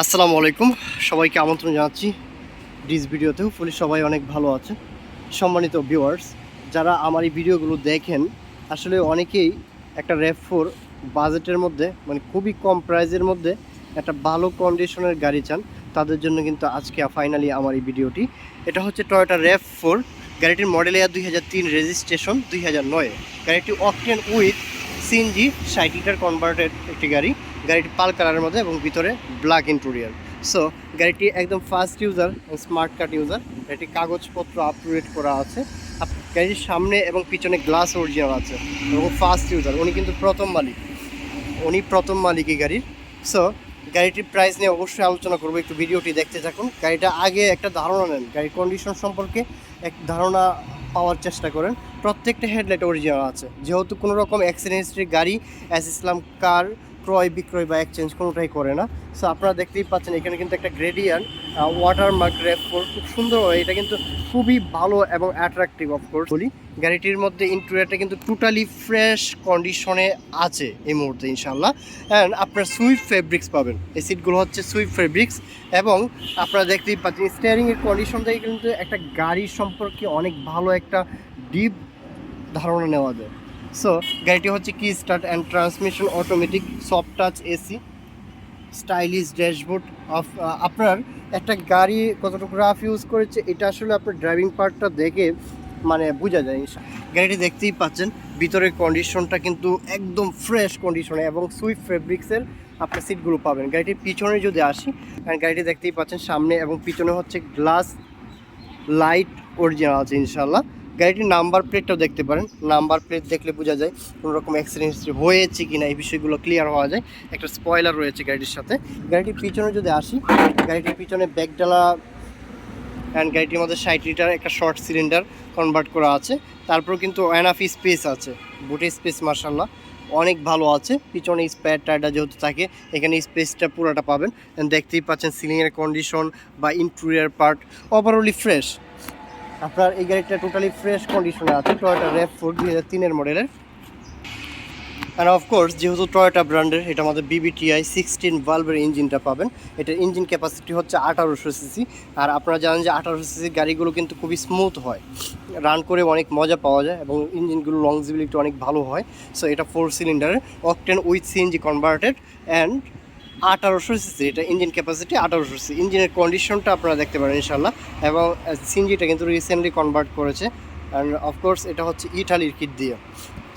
আসসালামু আলাইকুম। সবাইকে আমন্ত্রণ জানাচ্ছি ডিস ভিডিওতেও। ফুলি সবাই অনেক ভালো আছে। সম্মানিত ভিউয়ার্স যারা আমার এই ভিডিওগুলো দেখেন, আসলে অনেকেই একটা র্যাপ ফোর বাজেটের মধ্যে মানে খুবই কম প্রাইজের মধ্যে একটা ভালো কন্ডিশনের গাড়ি চান, তাদের জন্য কিন্তু আজকে ফাইনালি আমার এই ভিডিওটি। এটা হচ্ছে টয়োটা র্যাপ ফোর গাড়িটির মডেল এয়ার দুই রেজিস্ট্রেশন দুই হাজার নয়। গাড়িটি অকটেন উইথ সিএনজি ষাট লিটার কনভার্টেড একটি গাড়ি। গাড়িটি পাল কালারের মধ্যে এবং ভিতরে ব্ল্যাক ইন্টেরিয়ার সো গাড়িটি একদম first user smart card user গাড়িটি কাগজপত্র আপডেট করা আছে। গাড়িটির সামনে এবং পিছনে গ্লাস অরিজিনাল আছে। এবং ফাস্ট ইউজার উনি কিন্তু প্রথম মালিক। উনি প্রথম মালিক এই গাড়ির। সো গাড়িটির প্রাইস নিয়ে অবশ্যই আলোচনা করব। একটু ভিডিওটি দেখতে থাকুন। গাড়িটা আগে একটা ধারণা নেন। গাড়ির কন্ডিশন সম্পর্কে এক ধারণা পাওয়ার চেষ্টা করেন। প্রত্যেকটা হেডলাইট অরিজিনাল আছে। যেহেতু কোনো রকম গাড়ি অ্যাস ইসলাম কার ক্রয়, বিক্রয় বা এক্সচেঞ্জ কোনোটাই করে না। সো আপনারা দেখতেই পাচ্ছেন, এখানে কিন্তু একটা গ্রেডিয়ান ওয়াটার মার্ক র্যাপ খুব সুন্দর হয়। এটা কিন্তু খুবই ভালো এবং অ্যাট্রাকটিভ অফকোর্স বলি, গাড়িটির মধ্যে ইন্টেরিয়ারটা কিন্তু টোটালি ফ্রেশ কন্ডিশনে আছে এই মুহূর্তে ইনশাল্লাহ অ্যান্ড আপনার সুইফট ফেব্রিক্স পাবেন। এই সিটগুলো হচ্ছে সুইফট ফেব্রিক্স এবং আপনারা দেখতেই পাচ্ছেন স্টিয়ারিংয়ের কন্ডিশন থেকে কিন্তু একটা গাড়ির সম্পর্কে অনেক ভালো একটা ডিপ ধারণা নেওয়া যায়। সো গাড়িটি হচ্ছে key start and transmission automatic soft touch AC stylish dashboard of আপনার একটা গাড়ি কতটুকু রাফ ইউজ করেছে, এটা আসলে আপনার ড্রাইভিং পার্টটা দেখে মানে বোঝা যায় গাড়িটি দেখতেই পাচ্ছেন, ভিতরের কন্ডিশনটা কিন্তু একদম ফ্রেশ কন্ডিশনে এবং সুইফট ফেব্রিক্সের আপনার সিটগুলো পাবেন। গাড়িটির পিছনে যদি আসি গাড়িটি দেখতেই পাচ্ছেন সামনে এবং পিছনে হচ্ছে গ্লাস লাইট অরিজিনাল আছে ইনশাল্লাহ গাড়িটির নাম্বার প্লেটটাও দেখতে পারেন। নাম্বার প্লেট দেখলে বোঝা যায় কোনো রকম অ্যাক্সিডেন্ট হয়েছে কি না এই বিষয়গুলো ক্লিয়ার হওয়া যায়। একটা স্পয়লার রয়েছে গাড়িটির সাথে। গাড়িটির পিছনে যদি আসি, গাড়িটির পিছনে ব্যাকডালা অ্যান্ড গাড়িটির মধ্যে ষাট লিটার একটা শর্ট সিলিন্ডার কনভার্ট করা আছে। তারপর কিন্তু এনাফ স্পেস আছে, বুটে স্পেস মার্শাল্লাহ অনেক ভালো আছে, পিছনে স্পেয়ার টায়ারটা যেহেতু থাকে, এখানে স্পেসটা পুরোটা পাবেন। দেখতেই পাচ্ছেন সিলিংয়ের কন্ডিশন বা ইন্টেরিয়ার পার্ট ওভারঅলি ফ্রেশ আপনার এই গাড়িটা টোটালি ফ্রেশ কন্ডিশনে আছে টয়োটা র্যাপ ফোর দুই হাজার তিনের মডেলের অ্যান্ড অফকোর্স যেহেতু টয়োটা ব্র্যান্ডের এটা আমাদের বিবিটিআই সিক্সটিন ভালভের ইঞ্জিনটা পাবেন। এটার ইঞ্জিন ক্যাপাসিটি হচ্ছে আঠারোশো সিসি আর আপনারা জানেন যে আঠারোশো সিসি গাড়িগুলো কিন্তু খুবই স্মুথ হয়। রান করে অনেক মজা পাওয়া যায় এবং ইঞ্জিনগুলো লংজিবিলিটি অনেক ভালো হয়। সো এটা ফোর সিলিন্ডারের octane with CNG converted and আঠারোশো সিসি, এটা ইঞ্জিন ক্যাপাসিটি আঠারোশো সিসি। ইঞ্জিনের কন্ডিশনটা আপনারা দেখতে পারেন ইনশাল্লাহ এবং সিনজিটা কিন্তু রিসেন্টলি কনভার্ট করেছে। অ্যান্ড অফকোর্স এটা হচ্ছে ইটালির কিট দিয়ে।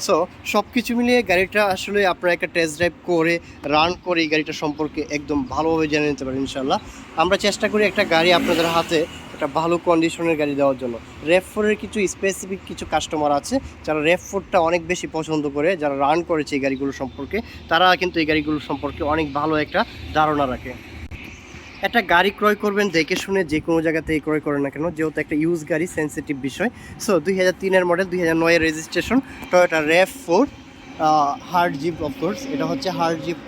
সো সব কিছু মিলিয়ে গাড়িটা আসলে আপনারা একটা টেস্ট ড্রাইভ করে রান করে এই গাড়িটা সম্পর্কে একদম ভালোভাবে জেনে নিতে পারেন ইনশাল্লাহ আমরা চেষ্টা করি একটা গাড়ি আপনাদের হাতে একটা ভালো কন্ডিশনের গাড়ি দেওয়ার জন্য। র্যাপ ফোরের কিছু স্পেসিফিক কিছু কাস্টমার আছে, যারা র্যাপ ফোরটা অনেক বেশি পছন্দ করে, যারা রান করেছে এই গাড়িগুলো সম্পর্কে, তারা কিন্তু এই গাড়িগুলো সম্পর্কে অনেক ভালো একটা ধারণা রাখে। একটা গাড়ি ক্রয় করবেন, দেখে শুনে যে কোনো জায়গা থেকে ক্রয় করেন না কেন, যেহেতু একটা ইউজ গাড়ি সেন্সিটিভ বিষয়। সো দুই হাজার তিনের মডেল দুই হাজার নয়ের registration Toyota RAV four hard jeep of course এটা হচ্ছে হার্ড জিপ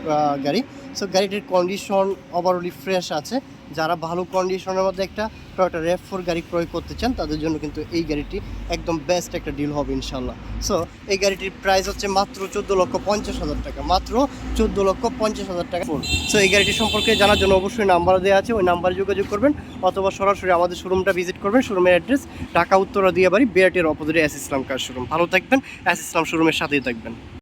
গাড়ি। সো গাড়িটির কন্ডিশন ওভারঅলি ফ্রেশ আছে। যারা ভালো কন্ডিশনের মধ্যে একটা টয়োটা র্যাফ ফোর গাড়ি ক্রয় করতে চান, তাদের জন্য কিন্তু এই গাড়িটি একদম বেস্ট একটা ডিল হবে ইনশাল্লাহ সো এই গাড়িটির প্রাইস হচ্ছে মাত্র চোদ্দ লক্ষ পঞ্চাশ হাজার টাকা, মাত্র চোদ্দ লক্ষ পঞ্চাশ হাজার টাকা। সো এই গাড়িটি সম্পর্কে জানার জন্য অবশ্যই নাম্বার দেওয়া আছে, ওই নাম্বারে যোগাযোগ করবেন, অথবা সরাসরি আমাদের শোরুমটা ভিজিট করবেন শোরুমের অ্যাড্রেস ঢাকা, উত্তরা, দিয়াবাড়ি বিআরটির অপোজিটে এস ইসলাম কার শোরুম ভালো থাকবেন এস ইসলাম শোরুমের সাথেই থাকবেন।